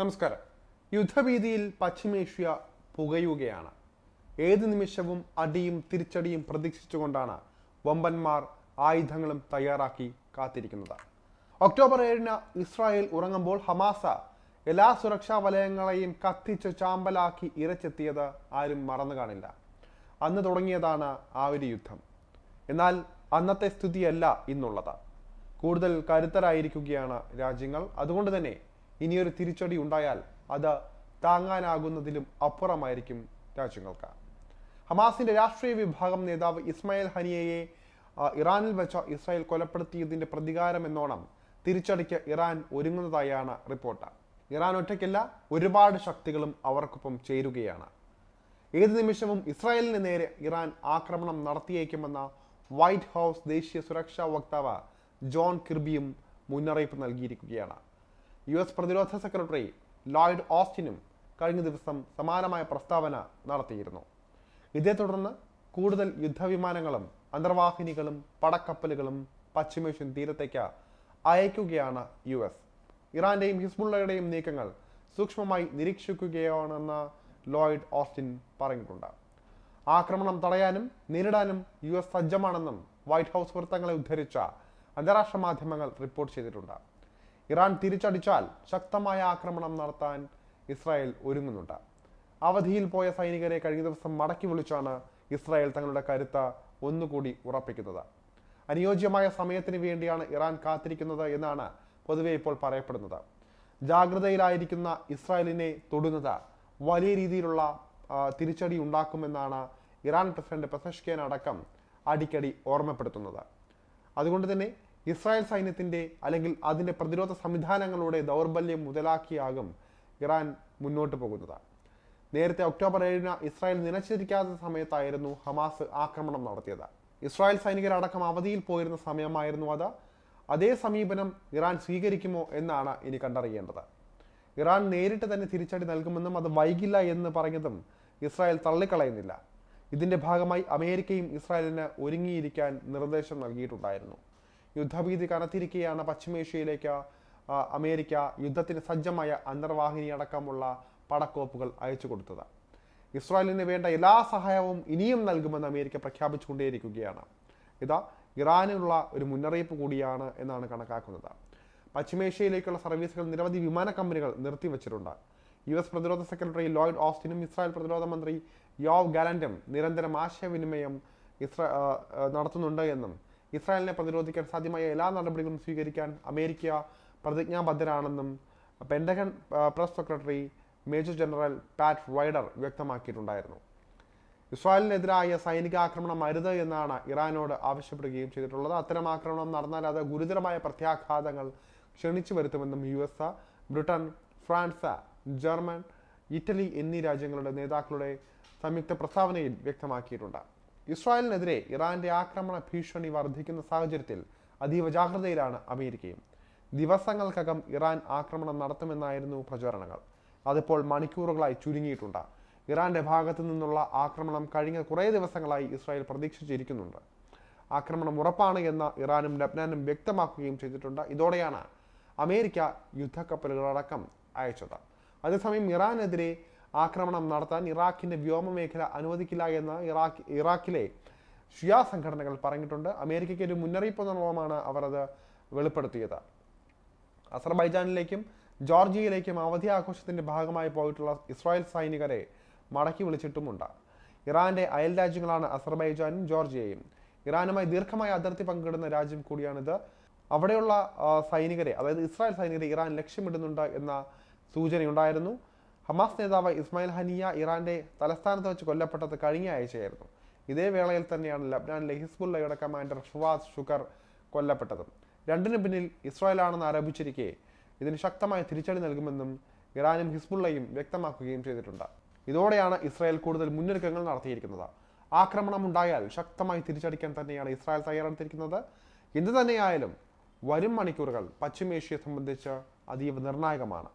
നമസ്കാരം. യുദ്ധഭീതിയിൽ പശ്ചിമേഷ്യ പുകയുകയാണ്. ഏത് നിമിഷവും അടിയും തിരിച്ചടിയും പ്രതീക്ഷിച്ചുകൊണ്ടാണ് വമ്പന്മാർ ആയുധങ്ങളും തയ്യാറാക്കി കാത്തിരിക്കുന്നത്. ഒക്ടോബർ ഏഴിന് ഇസ്രായേൽ ഉറങ്ങുമ്പോൾ ഹമാസ എല്ലാ സുരക്ഷാ വലയങ്ങളെയും കത്തിച്ച് ചാമ്പലാക്കി ഇരച്ചെത്തിയത് ആരും മറന്നു കാണില്ല. അന്ന് തുടങ്ങിയതാണ് ആ ഒരു യുദ്ധം. എന്നാൽ അന്നത്തെ സ്ഥിതിയല്ല ഇന്നുള്ളത്. കൂടുതൽ കരുത്തരായിരിക്കുകയാണ് രാജ്യങ്ങൾ. അതുകൊണ്ട് തന്നെ ഇനിയൊരു തിരിച്ചടി ഉണ്ടായാൽ അത് താങ്ങാനാകുന്നതിലും അപ്പുറമായിരിക്കും രാജ്യങ്ങൾക്ക്. ഹമാസിന്റെ രാഷ്ട്രീയ വിഭാഗം നേതാവ് ഇസ്മായിൽ ഹനിയയെ ഇറാനിൽ വെച്ച ഇസ്രായേൽ കൊലപ്പെടുത്തിയതിന്റെ പ്രതികാരം എന്നോണം തിരിച്ചടിക്ക് ഇറാൻ ഒരുങ്ങുന്നതായാണ് റിപ്പോർട്ട്. ഇറാൻ ഒറ്റയ്ക്കല്ല ഒരുപാട് ശക്തികളും അവർക്കൊപ്പം ചേരുകയാണ്. ഏത് നിമിഷവും ഇസ്രായേലിന് നേരെ ഇറാൻ ആക്രമണം നടത്തിയേക്കുമെന്ന വൈറ്റ് ഹൗസ് ദേശീയ സുരക്ഷാ വക്താവ് ജോൺ കിർബിയും മുന്നറിയിപ്പ് നൽകിയിരിക്കുകയാണ്. യു എസ് പ്രതിരോധ സെക്രട്ടറി ലോയിഡ് ഓസ്റ്റിനും കഴിഞ്ഞ ദിവസം സമാനമായ പ്രസ്താവന നടത്തിയിരുന്നു. ഇതേ തുടർന്ന് കൂടുതൽ യുദ്ധവിമാനങ്ങളും അന്തർവാഹിനികളും പടക്കപ്പലുകളും പശ്ചിമേഷ്യൻ തീരത്തേക്ക് അയക്കുകയാണ് യു എസ്. ഇറാന്റെയും ഹിസ്ബുള്ളയുടെയും നീക്കങ്ങൾ സൂക്ഷ്മമായി നിരീക്ഷിക്കുകയാണെന്ന് ലോയിഡ് ഓസ്റ്റിൻ പറഞ്ഞിട്ടുണ്ട്. ആക്രമണം തടയാനും നേരിടാനും യു എസ് സജ്ജമാണെന്നും വൈറ്റ് ഹൗസ് വൃത്തങ്ങളെ ഉദ്ധരിച്ച അന്താരാഷ്ട്ര മാധ്യമങ്ങൾ റിപ്പോർട്ട് ചെയ്തിട്ടുണ്ട്. ഇറാൻ തിരിച്ചടിച്ചാൽ ശക്തമായ ആക്രമണം നടത്താൻ ഇസ്രായേൽ ഒരുങ്ങുന്നുണ്ട്. അവധിയിൽ പോയ സൈനികരെ കഴിഞ്ഞ ദിവസം മടക്കി വിളിച്ചാണ് ഇസ്രായേൽ തങ്ങളുടെ കരുത്ത് ഒന്നുകൂടി ഉറപ്പിക്കുന്നത്. അനുയോജ്യമായ സമയത്തിന് വേണ്ടിയാണ് ഇറാൻ കാത്തിരിക്കുന്നത് എന്നാണ് പൊതുവെ ഇപ്പോൾ പറയപ്പെടുന്നത്. ജാഗ്രതയിലായിരിക്കുന്ന ഇസ്രായേലിനെ തൊടുന്നത് വലിയ രീതിയിലുള്ള തിരിച്ചടി ഉണ്ടാക്കുമെന്നാണ് ഇറാൻ പ്രസിഡന്റ് പെസഷ്കേൻ അടക്കം അടിക്കടി ഓർമ്മപ്പെടുത്തുന്നത്. അതുകൊണ്ട് തന്നെ ഇസ്രായേൽ സൈന്യത്തിന്റെ അല്ലെങ്കിൽ അതിന്റെ പ്രതിരോധ സംവിധാനങ്ങളുടെ ദൗർബല്യം മുതലാക്കിയാകും ഇറാൻ മുന്നോട്ട് പോകുന്നത്. നേരത്തെ ഒക്ടോബർ ഏഴിന് ഇസ്രായേൽ നിലച്ചിരിക്കാത്ത സമയത്തായിരുന്നു ഹമാസ് ആക്രമണം നടത്തിയത്. ഇസ്രായേൽ സൈനികരടക്കം അവധിയിൽ പോയിരുന്ന സമയമായിരുന്നു അത്. അതേ സമീപനം ഇറാൻ സ്വീകരിക്കുമോ എന്നാണ് ഇനി കണ്ടറിയേണ്ടത്. ഇറാൻ നേരിട്ട് തന്നെ തിരിച്ചടി നൽകുമെന്നും അത് വൈകില്ല എന്ന് പറഞ്ഞതും ഇസ്രായേൽ തള്ളിക്കളയുന്നില്ല. ഇതിന്റെ ഭാഗമായി അമേരിക്കയും ഇസ്രായേലിന് ഒരുങ്ങിയിരിക്കാൻ നിർദ്ദേശം നൽകിയിട്ടുണ്ടായിരുന്നു. യുദ്ധഭീതി കനത്തിരിക്കുകയാണ് പശ്ചിമേഷ്യയിലേക്ക് അമേരിക്ക യുദ്ധത്തിന് സജ്ജമായ അന്തർവാഹിനി അടക്കമുള്ള പടക്കോപ്പുകൾ അയച്ചു കൊടുത്തത്. ഇസ്രായേലിന് വേണ്ട എല്ലാ സഹായവും ഇനിയും നൽകുമെന്ന് അമേരിക്ക പ്രഖ്യാപിച്ചുകൊണ്ടേയിരിക്കുകയാണ്. ഇത് ഇറാനിലുള്ള ഒരു മുന്നറിയിപ്പ് കൂടിയാണ് എന്നാണ് കണക്കാക്കുന്നത്. പശ്ചിമേഷ്യയിലേക്കുള്ള സർവീസുകൾ നിരവധി വിമാന കമ്പനികൾ നിർത്തിവച്ചിട്ടുണ്ട്. യു എസ് പ്രതിരോധ സെക്രട്ടറി ലോയിഡ് ഓസ്റ്റിനും ഇസ്രായേൽ പ്രതിരോധ മന്ത്രി യോവ് ഗാലൻഡും നിരന്തരം ആശയവിനിമയം ഇസ്ര നടത്തുന്നുണ്ട് എന്നും ഇസ്രായേലിനെ പ്രതിരോധിക്കാൻ സാധ്യമായ എല്ലാ നടപടികളും സ്വീകരിക്കാൻ America പ്രതിജ്ഞാബദ്ധരാണെന്നും Pentagon press secretary major general Pat Ryder വ്യക്തമാക്കിയിട്ടുണ്ടായിരുന്നു. ഇസ്രായേലിനെതിരായ സൈനിക ആക്രമണം അരുത് എന്നാണ് ഇറാനോട് ആവശ്യപ്പെടുകയും ചെയ്തിട്ടുള്ളത്. അത്തരം ആക്രമണം നടന്നാൽ അത് ഗുരുതരമായ പ്രത്യാഘാതങ്ങൾ ക്ഷണിച്ചു വരുത്തുമെന്നും U S Britain France German Italy എന്നീ രാജ്യങ്ങളുടെ നേതാക്കളുടെ സംയുക്ത പ്രസ്താവനയിൽ വ്യക്തമാക്കിയിട്ടുണ്ട്. ഇസ്രായേലിനെതിരെ ഇറാന്റെ ആക്രമണ ഭീഷണി വർദ്ധിക്കുന്ന സാഹചര്യത്തിൽ അതീവ ജാഗ്രതയിലാണ് അമേരിക്കയും. ദിവസങ്ങൾക്കകം ഇറാൻ ആക്രമണം നടത്തുമെന്നായിരുന്നു പ്രചാരണങ്ങൾ. അതിപ്പോൾ മണിക്കൂറുകളായി ചുരുങ്ങിയിട്ടുണ്ട്. ഇറാന്റെ ഭാഗത്തു നിന്നുള്ള ആക്രമണം കഴിഞ്ഞ കുറേ ദിവസങ്ങളായി ഇസ്രായേൽ പ്രതീക്ഷിച്ചിരിക്കുന്നുണ്ട്. ആക്രമണം ഉറപ്പാണ് എന്ന് ഇറാനും ലബ്നാനും വ്യക്തമാക്കുകയും ചെയ്തിട്ടുണ്ട്. ഇതോടെയാണ് അമേരിക്ക യുദ്ധക്കപ്പലുകളടക്കം അയച്ചത്. അതേസമയം ഇറാനെതിരെ ആക്രമണം നടത്താൻ ഇറാഖിന്റെ വ്യോമമേഖല അനുവദിക്കില്ല എന്ന് ഇറാഖ് ഇറാഖിലെ ഷിയ സംഘടനകൾ പറഞ്ഞിട്ടുണ്ട്. അമേരിക്കയ്ക്ക് ഒരു മുന്നറിയിപ്പ് നിർമ്മമാണ് അവർ അത് വെളിപ്പെടുത്തിയത്. അസർബൈജാനിലേക്കും ജോർജിയയിലേക്കും അവധി ആഘോഷത്തിന്റെ ഭാഗമായി പോയിട്ടുള്ള ഇസ്രായേൽ സൈനികരെ മടക്കി വിളിച്ചിട്ടുമുണ്ട്. ഇറാന്റെ അയൽ രാജ്യങ്ങളാണ് അസർബൈജാനും ജോർജിയയും. ഇറാനുമായി ദീർഘമായ അതിർത്തി പങ്കിടുന്ന രാജ്യം കൂടിയാണിത്. അവിടെയുള്ള സൈനികരെ അതായത് ഇസ്രായേൽ സൈനികരെ ഇറാൻ ലക്ഷ്യമിടുന്നുണ്ട് എന്ന സൂചനയുണ്ടായിരുന്നു. ഹമാസ് നേതാവ് ഇസ്മായിൽ ഹനിയ ഇറാന്റെ തലസ്ഥാനത്ത് വെച്ച് കൊല്ലപ്പെട്ടത് കഴിഞ്ഞ ആഴ്ചയായിരുന്നു. ഇതേ വേളയിൽ തന്നെയാണ് ലബ്നാനിലെ ഹിസ്ബുള്ളയുടെ കമാൻഡർ ഫുവാസ് ഷുക്കർ കൊല്ലപ്പെട്ടത്. രണ്ടിനു പിന്നിൽ ഇസ്രായേലാണെന്ന് ആരോപിച്ചിരിക്കെ ഇതിന് ശക്തമായ തിരിച്ചടി നൽകുമെന്നും ഇറാനും ഹിസ്ബുള്ളയും വ്യക്തമാക്കുകയും ചെയ്തിട്ടുണ്ട്. ഇതോടെയാണ് ഇസ്രായേൽ കൂടുതൽ മുന്നൊരുക്കങ്ങൾ നടത്തിയിരിക്കുന്നത്. ആക്രമണം ഉണ്ടായാൽ ശക്തമായി തിരിച്ചടിക്കാൻ തന്നെയാണ് ഇസ്രായേൽ തയ്യാറെടുത്തിരിക്കുന്നത്. എന്തു തന്നെയായാലും വരും മണിക്കൂറുകൾ പശ്ചിമേഷ്യയെ സംബന്ധിച്ച് അതീവ നിർണായകമാണ്.